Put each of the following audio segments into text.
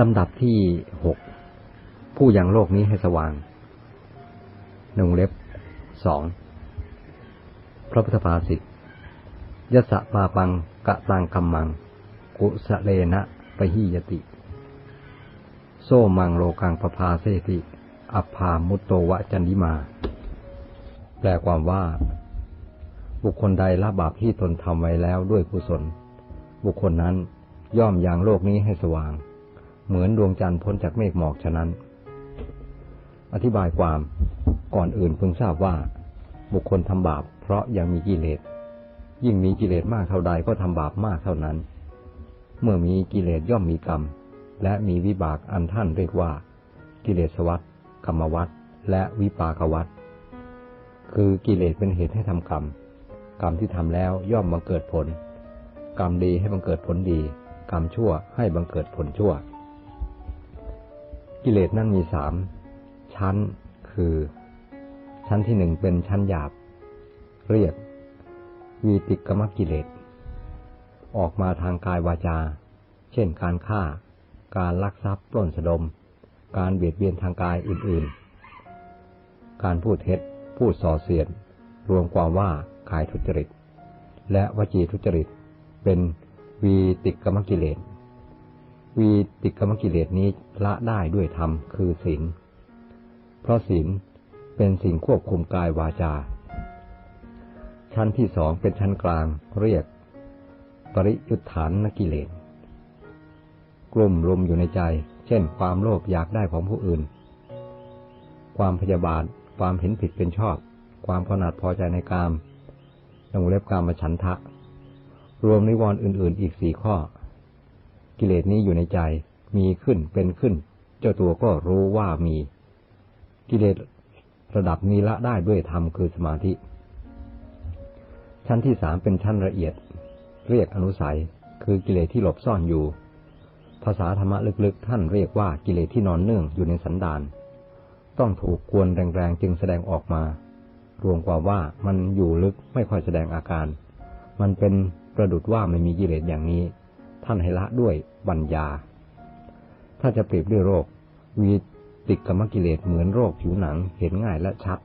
ลำดับที่หกผู้ยังโลกนี้ให้สว่างหนึ่งเล็บสองพระพุทธภาษิตยสะปาปังกะตังกัมมัง กุสะเลนะปหิยติ โซมังโลกังปภาเสติอภามุตโตวะจันดิมา แปลความว่า บุคคลใดละบาปที่ตนทำไว้แล้วด้วยกุศล บุคคลนั้นย่อมยังโลกนี้ให้สว่าง เหมือนดวงจันทร์พ้นจากเมฆหมอกฉะนั้น อธิบายความก่อนอื่นเพึงทราบว่า บุคคลทำบาปเพราะยังมีกิเลส ยิ่งมีกิเลสมากเท่าใดก็ทำบาปมากเท่านั้น เมื่อมีกิเลสย่อมมีกรรม และมีวิบากอันท่านเรียกว่า กิเลสวัฏกรรมวัฏและวิปากวัฏคือกิเลสเป็นเหตุให้ทำกรรม กรรมที่ทำแล้วย่อมบังเกิดผล กรรมดีให้บังเกิดผลดี กรรมชั่วให้บังเกิดผลชั่ว กิเลสนั้นมีสามชั้นคือ ชั้นที่หนึ่งเป็นชั้นหยาบ เรียกวีติกรรมกิเลส ออกมาทางกายวาจา เช่นการฆ่า การลักทรัพย์ปล้นสะดม การเบียดเบียนทางกายอื่นๆ การพูดเท็จพูดส่อเสียด รวมความว่าขายทุจริต และวจีทุจริตเป็นวีติกรรมกิเลส วีติกรรมกิเลสนี้ละได้ด้วยธรรมคือศีล เพราะศีลเป็นสิ่งควบคุมกายวาจา ชั้นที่สองเป็นชั้นกลางเรียก ปริยุทธานนกิเลส กลุ่มรุมอยู่ในใจ เช่น ความโลภอยากได้ของผู้อื่น ความพยาบาท ความเห็นผิดเป็นชอบ ความขนาดพอใจในกามในวงเล็บกามฉันทะ รวมนิวรณ์อื่น ๆ อีกสี่ข้อ กิเลสนี้อยู่ในใจ มีขึ้นเป็นขึ้น เจ้าตัวก็รู้ว่ามี กิเลสระดับนี้ละได้ด้วยธรรมคือสมาธิ ชั้นที่สามเป็นชั้นละเอียด เรียกอนุสัย คือกิเลสที่หลบซ่อนอยู่ ภาษาธรรมะลึกๆ ท่านเรียกว่ากิเลสที่นอนเนื่องอยู่ในสันดาน ต้องถูกกวนแรงๆจึงแสดงออกมา รวมกว่าว่ามันอยู่ลึกไม่ค่อยแสดงอาการ มันเป็นประดุดว่าไม่มีกิเลสอย่างนี้ ท่านให้ละด้วยบัญญา ถ้าจะเปรียบด้วยโรค วีติกกรรมกิเลสเหมือนโรคผิวหนังเห็นง่ายและชัด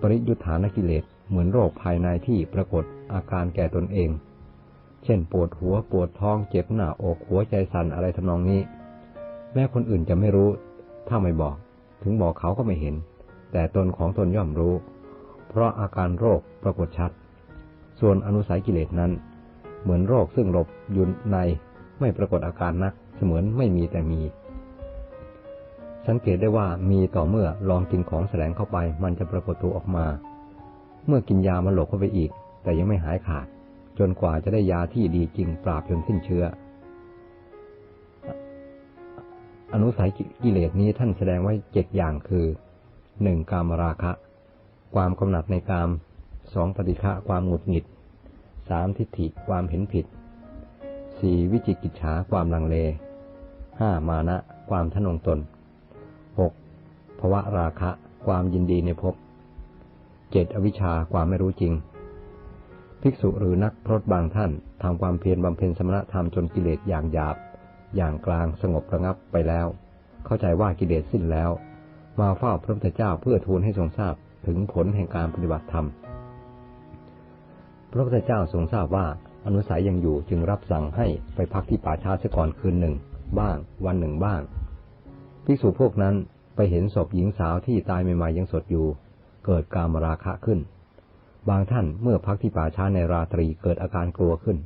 ปริยุทธานกิเลสเหมือนโรคภายในที่ปรากฏอาการแก่ตนเอง เช่นปวดหัวปวดท้องเจ็บหน้าอกหัวใจสั่นอะไรทำนองนี้ แม้คนอื่นจะไม่รู้ ถ้าไม่บอก ถึงบอกเขาก็ไม่เห็น แต่ตนของตนย่อมรู้ เพราะอาการโรคปรากฏชัด ส่วนอนุสัยกิเลสนั้น เหมือนโรคซึ่งหลบอยู่ในไม่ปรากฏอาการนักเสมือนไม่มีแต่มี สังเกตได้ว่ามีต่อเมื่อลองกินของแสลงเข้าไป มันจะปรากฏตัวออกมา เมื่อกินยามาหลบเข้าไปอีก แต่ยังไม่หายขาด จนกว่าจะได้ยาที่ดีจริงปราบจนสิ้นเชื้อ อนุสัยกิเลสนี้ท่านแสดงไว้เจ็ดอย่างคือหนึ่งกามราคะ ความกำหนัดในกามสองปฏิฆะความหงุดหงิด สามทิฏฐิความเห็นผิดสี่วิจิกิจฉาความลังเลห้ามานะ ความทะนงตนหกภวะราคะ ความยินดีในภพเจ็ดอวิชชาความไม่รู้จริง ภิกษุหรือนักพรตบางท่านทำความเพียรบำเพ็ญสมณธรรมจนกิเลสอย่างหยาบ อย่างกลางสงบระงับไปแล้ว เข้าใจว่ากิเลสสิ้นแล้ว มาเฝ้าพระพุทธเจ้าเพื่อทูลให้ทรงทราบถึงผลแห่งการปฏิบัติธรรม พระพุทธเจ้าทรงทราบว่าอนุสัยยังอยู่จึงรับสั่งให้ไปพักที่ป่าช้าเสียก่อนคืนหนึ่ง บ้าง วันหนึ่งบ้างภิกษุพวกนั้นไปเห็นศพหญิงสาวที่ตายใหม่ๆยังสดอยู่ เกิดการมราคะขึ้น บางท่านเมื่อพักที่ป่าช้าในราตรีเกิดอาการกลัวขึ้น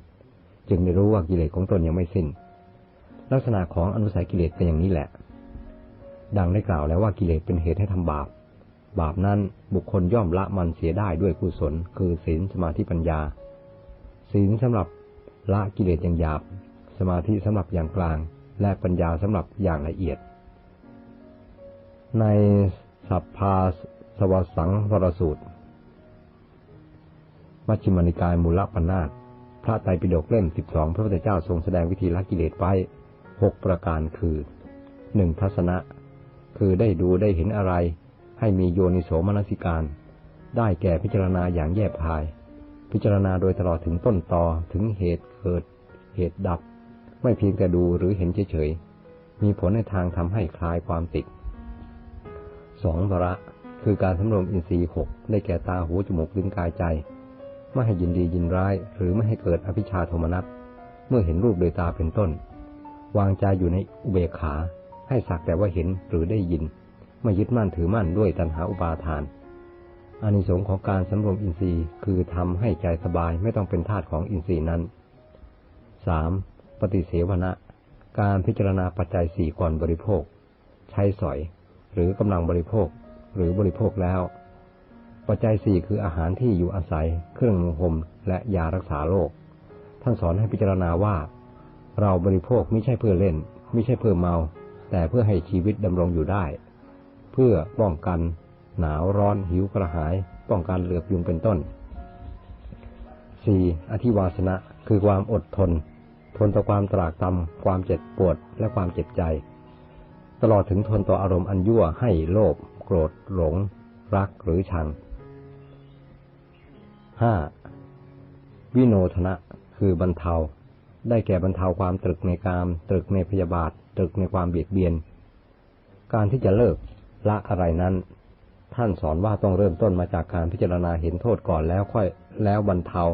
จึงได้รู้ว่ากิเลสของตนยังไม่สิ้น ลักษณะของอนุสัยกิเลสเป็นอย่างนี้แหละ ดังได้กล่าวแล้วว่ากิเลสเป็นเหตุให้ทำบาป บาปนั้นบุคคลย่อมละมันเสียได้ด้วยกุศล คือศีลสมาธิปัญญา ศีลสำหรับละกิเลสอย่างหยาบ สมาธิสำหรับอย่างกลาง และปัญญาสำหรับอย่างละเอียด ในสัพพาสวสังวรสูตรมัชฌิมานิกายมูลปัญนาตพระไตรปิฎกเล่มสิบสองพระพุทธเจ้าทรงแสดงวิธีละกิเลสไว้หกประการคือหนึ่งทัศนะ คือได้ดูได้เห็นอะไร ให้มีโยนิโสมนสิการ ได้แก่พิจารณาอย่างแยบคาย พิจารณาโดยตลอดถึงต้นตอถึงเหตุเกิด เหตุดับ ไม่เพียงแต่ดูหรือเห็นเฉยๆ มีผลในทางทำให้คลายความติดสองวระคือการสำรวมอินทรีย์หกได้แก่ตาหูจมูกลิ้นกายใจ ไม่ให้ยินดียินร้าย หรือไม่ให้เกิดอภิชาโทมนัสเมื่อเห็นรูปโดยตาเป็นต้น วางใจอยู่ในอุเบกขา ให้สักแต่ว่าเห็นหรือได้ยิน ไม่ยึดมั่นถือมั่นด้วยตัณหาอุปาทานอานิสงส์ของการสำรวมอินทรีย์คือทำให้ใจสบายไม่ต้องเป็นทาสของอินทรีย์นั้นสามปฏิเสวนะ การพิจารณาปัจจัยสี่ก่อนบริโภค ใช้สอย หรือกำลังบริโภค หรือบริโภคแล้ว ปัจจัยสี่คืออาหารที่อยู่อาศัย เครื่องนุ่งห่มและยารักษาโรคท่านสอนให้พิจารณาว่า เราบริโภคไม่ใช่เพื่อเล่น ไม่ใช่เพื่อเมา แต่เพื่อให้ชีวิตดำรงอยู่ได้ เพื่อป้องกันหนาวร้อนหิวกระหาย ป้องกันเหลือบยุงเป็นต้น 4. อธิวาสนะคือความอดทน ทนต่อความตรากตรำความเจ็บปวดและความเจ็บใจ ตลอดถึงทนต่ออารมณ์อันยั่วให้โลภโกรธหลง รักหรือชัง 5. วิโนทนะคือบรรเทา ได้แก่บรรเทาความตรึกในกาม ตรึกในพยาบาท ตรึกในความเบียดเบียน การที่จะเลิก ละอะไรนั้น ท่านสอนว่าต้องเริ่มต้นมาจากการพิจารณาเห็นโทษก่อนแล้วค่อยแล้วบรรเทา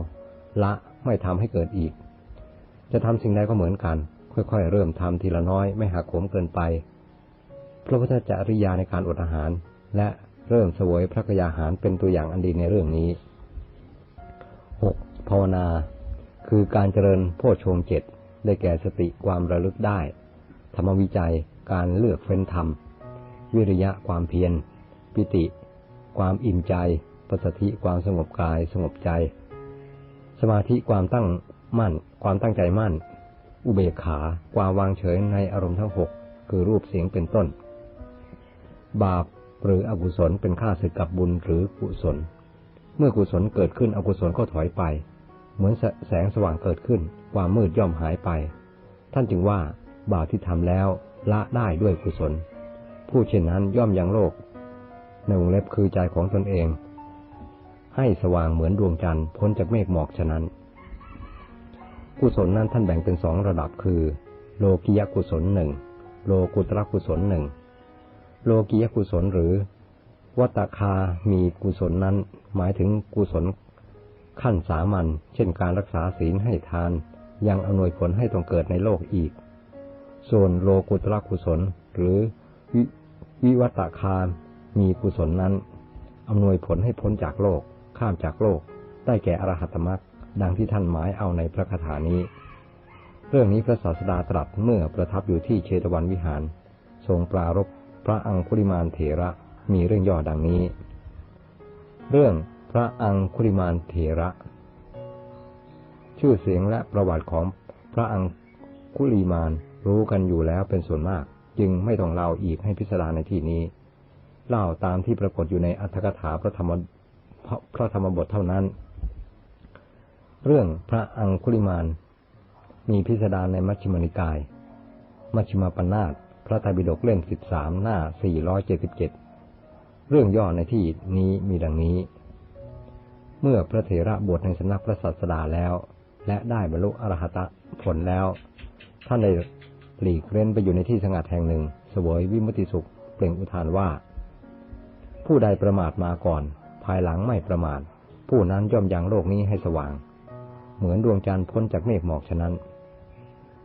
ละไม่ทำให้เกิดอีก จะทำสิ่งใดก็เหมือนกัน ค่อยๆ เริ่มทำทีละน้อยไม่หักโหมเกินไปพระพุทธจริยาในการอดอาหาร และเริ่มสวยพระกยาหารเป็นตัวอย่างอันดีในเรื่องนี้ 6. ภาวนา คือการเจริญโพชฌงเจ็ดได้แก่สติความระลึกได้ ธรรมวิจัยการเลือกเฟ้นธรรม วิริยะความเพียร ปิติ ความอิ่มใจปัสสธิความสงบกายสงบใจ สมาธิความตั้งมั่น ความตั้งใจมั่น อุเบกขา ความวางเฉยในอารมณ์ทั้งหกคือรูปเสียงเป็นต้น บาปหรืออกุศลเป็นค่าศึกกับบุญหรือกุศล เมื่อกุศลเกิดขึ้นอกุศลก็ถอยไป เหมือนแสงสว่างเกิดขึ้น ความมืดย่อมหายไป ท่านจึงว่าบาปที่ทำแล้วละได้ด้วยกุศล ผู้เช่นนั้นย่อมยังโลก ในวงเล็บคือใจของตนเอง ให้สว่างเหมือนดวงจันทร์พ้นจากเมฆหมอกฉะนั้น กุศลนั้นท่านแบ่งเป็นสองระดับคือ โลกิยกุศลหนึ่งโลกุตระกุศลหนึ่งโลกิยกุศลหรือวัตคามีกุศลนั้นหมายถึงกุศลขั้นสามัญเช่นการรักษาศีลให้ทาน ยังอำนวยผลให้ต้องเกิดในโลกอีก ส่วนโลกุตระกุศล หรือ วิวัตคามีกุศลนั้นอำนวยผลให้พ้นจากโลก ข้ามจากโลก ได้แก่อรหัตมรรคดังที่ท่านหมายเอาในพระคาถานี้ เรื่องนี้พระศาสดาตรัสเมื่อประทับอยู่ที่เชตวันวิหาร ทรงปรารบพระอังคุริมานเถระมีเรื่องย่อดังนี้ เรื่องพระอังคุริมานเถระ ชื่อเสียงและประวัติของพระอังคุริมานรู้กันอยู่แล้วเป็นส่วนมาก จึงไม่ต้องเล่าอีกให้พิสดารในที่นี้ เล่าตามที่ปรากฏอยู่ในอัธกถาพระธรรมพระธรรมบทเท่านั้น เรื่องพระอังคุริมานมีพิสดารในมัชฌิมนิกาย มัชฌิมปนาตพระไตรปิฎกเล่มสิบสามหน้าสี่ร้อยเจ็ดสิบเจ็ดเรื่องย่อในที่นี้มีดังนี้ เมื่อพระเถระบวชในสำนักพระศาสดาแล้ว และได้บรรลุอรหัตผลแล้ว ท่านได้ หลีกเร้นไปอยู่ในที่สงัดแห่งหนึ่งเสวยวิมุติสุข เปล่งอุทานว่า ผู้ใดประมาทมาก่อน ภายหลังไม่ประมาท ผู้นั้นย่อมยังโลกนี้ให้สว่าง เหมือนดวงจันทร์พ้นจากเมฆหมอกฉะนั้น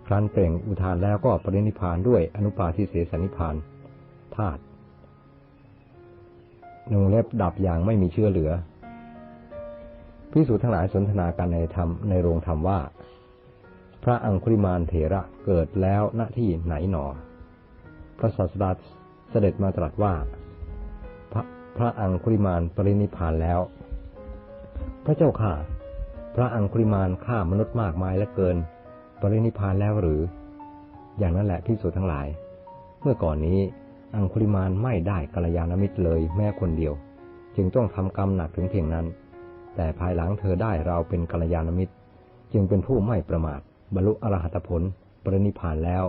ครั้นเปล่งอุทานแล้วก็ปรินิพานด้วยอนุปาทิเสสนิพานธาตุนงเล็บดับอย่างไม่มีเชื่อเหลือพิสูจน์ทั้งหลายสนทนากันในธรรมในโรงธรรมว่า พระอังคุริมานเถระเกิดแล้วณที่ไหนหนอ พระศาสดาเสด็จมาตรัสว่า พระพระอังคุริมานปรินิพานแล้ว พระเจ้าข่าพระอังคุริมานฆ่ามนุษย์มากมายและเกิน ปรินิพานแล้วหรือ อย่างนั้นแหละพิสูจน์ทั้งหลาย เมื่อก่อนนี้อังคุริมานไม่ได้กัลยาณมิตรเลยแม้คนเดียว จึงต้องทำกรรมหนักถึงเพียงนั้น แต่ภายหลังเธอได้เราเป็นกัลยาณมิตร จึงเป็นผู้ไม่ประมาท บรรลุอรหัตผลปรินิพานแล้ว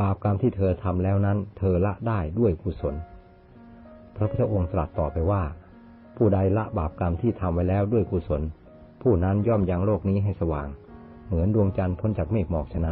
บาปกรรมที่เธอทำแล้วนั้น เธอละได้ด้วยกุศล พระพุทธองค์ตรัสต่อไปว่า ผู้ใดละบาปกรรมที่ทำไว้แล้วด้วยกุศล ผู้นั้นย่อมยังโลกนี้ให้สว่าง เหมือนดวงจันทร์พ้นจากเมฆหมอกฉะนั้น